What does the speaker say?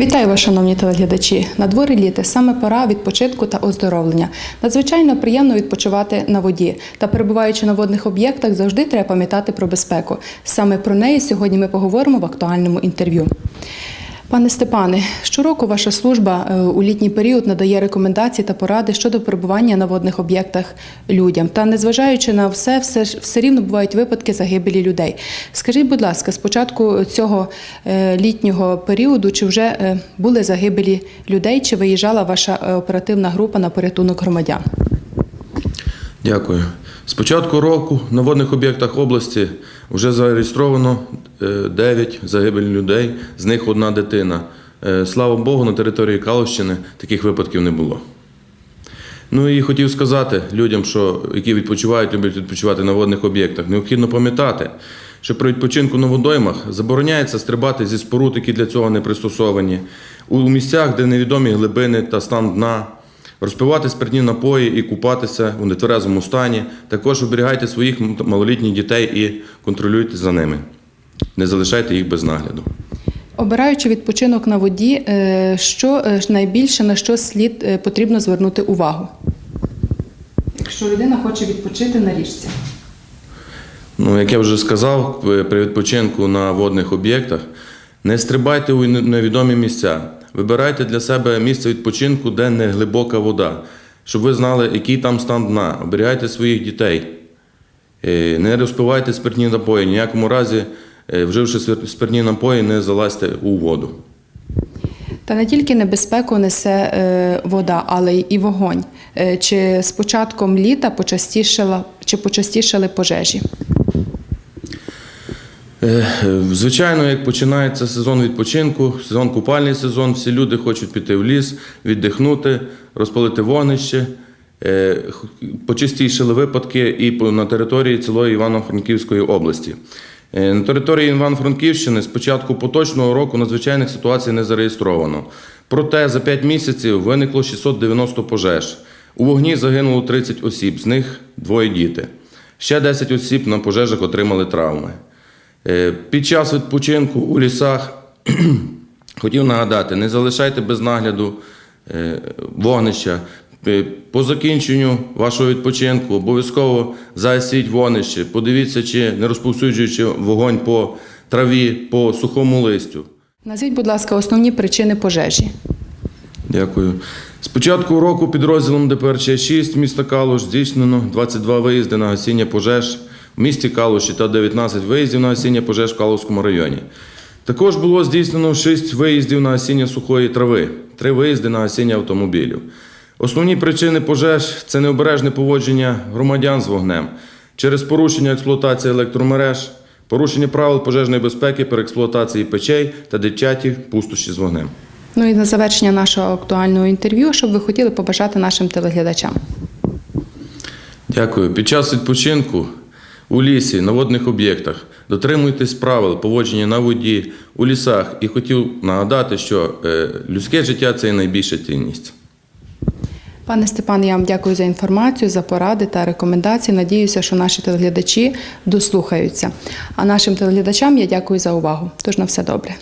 Вітаю вас, шановні телеглядачі. На дворі літи саме пора відпочинку та оздоровлення. Надзвичайно приємно відпочивати на воді. Та перебуваючи на водних об'єктах, завжди треба пам'ятати про безпеку. Саме про неї сьогодні ми поговоримо в актуальному інтерв'ю. Пане Степане, щороку ваша служба е, у літній період надає рекомендації та поради щодо перебування на водних об'єктах людям. Та незважаючи на все, все, все рівно бувають випадки загибелі людей. Скажіть, будь ласка, з початку цього е, літнього періоду, чи вже е, були загибелі людей, чи виїжджала ваша оперативна група на порятунок громадян? Дякую. З початку року на водних об'єктах області вже зареєстровано 9 загибель людей, з них одна дитина. Е, Слава Богу, на території Калущини таких випадків не було. Ну і хотів сказати людям, що які відпочивають, люблять відпочивати на водних об'єктах, необхідно пам'ятати, що при відпочинку на водоймах забороняється стрибати зі споруд, які для цього не пристосовані, у місцях, де невідомі глибини та стан дна, розпивати спиртні напої і купатися у нетверезому стані. Також оберігайте своїх малолітніх дітей і контролюйте за ними. Не залишайте їх без нагляду. Обираючи відпочинок на воді, е, що е, найбільше на що слід е, потрібно звернути увагу? Якщо людина хоче відпочити на річці. Ну, як я вже сказав, при при відпочинку на водних об'єктах не стрибайте у невідомі місця. Вибирайте для себе місце відпочинку, де не глибока вода, щоб ви знали, який там стан дна. Оберігайте своїх дітей. Е, Не розпивайте спиртні напої. Ніякому разі, е, вживши спиртні напої, не залазьте у воду. Та не тільки небезпеку несе е, вода, але й вогонь. Чи з початком літа почастішала, чи почастішали пожежі? Е, Звичайно, як починається сезон відпочинку, сезон купальний сезон, всі люди хочуть піти в ліс, віддихнути, розпалити вогнище. Е, Почастішили випадки і на території цілої Івано-Франківської області. Е, На території Івано-Франківщини з початку поточного року надзвичайних ситуацій не зареєстровано. Проте за 5 місяців виникло 690 пожеж. У вогні загинуло 30 осіб, з них двоє діти. Ще 10 осіб на пожежах отримали травми. Е, Під час відпочинку у лісах хотів нагадати, не залишайте без нагляду е, вогнища. Е, По закінченню вашого відпочинку обов'язково засіть вогнище, подивіться, чи не розповсюджуючи вогонь по траві, по сухому листю. Назвіть, будь ласка, основні причини пожежі. Дякую. З початку року підрозділом ДПРЧ-6 міста Калуш здійснено 22 виїзди на гасіння пожеж місті Калуші та 19 виїздів на гасіння пожеж в Калуському районі. Також було здійснено 6 виїздів на гасіння сухої трави, 3 виїзди на гасіння автомобілів. Основні причини пожеж це необережне поводження громадян з вогнем через порушення експлуатації електромереж, порушення правил пожежної безпеки при експлуатації печей та дитяті пустощі з вогнем. Ну і на завершення нашого актуального інтерв'ю, що б ви хотіли побажати нашим телеглядачам. Дякую. Під час відпочинку у лісі, на водних об'єктах дотримуйтесь правил поводження на воді, у лісах. І хотів нагадати, що е, людське життя це найбільша цінність. Пане Степан, я вам дякую за інформацію, за поради та рекомендації. Надіюся, що наші телеглядачі дослухаються. А нашим телеглядачам я дякую за увагу. Тож на все добре.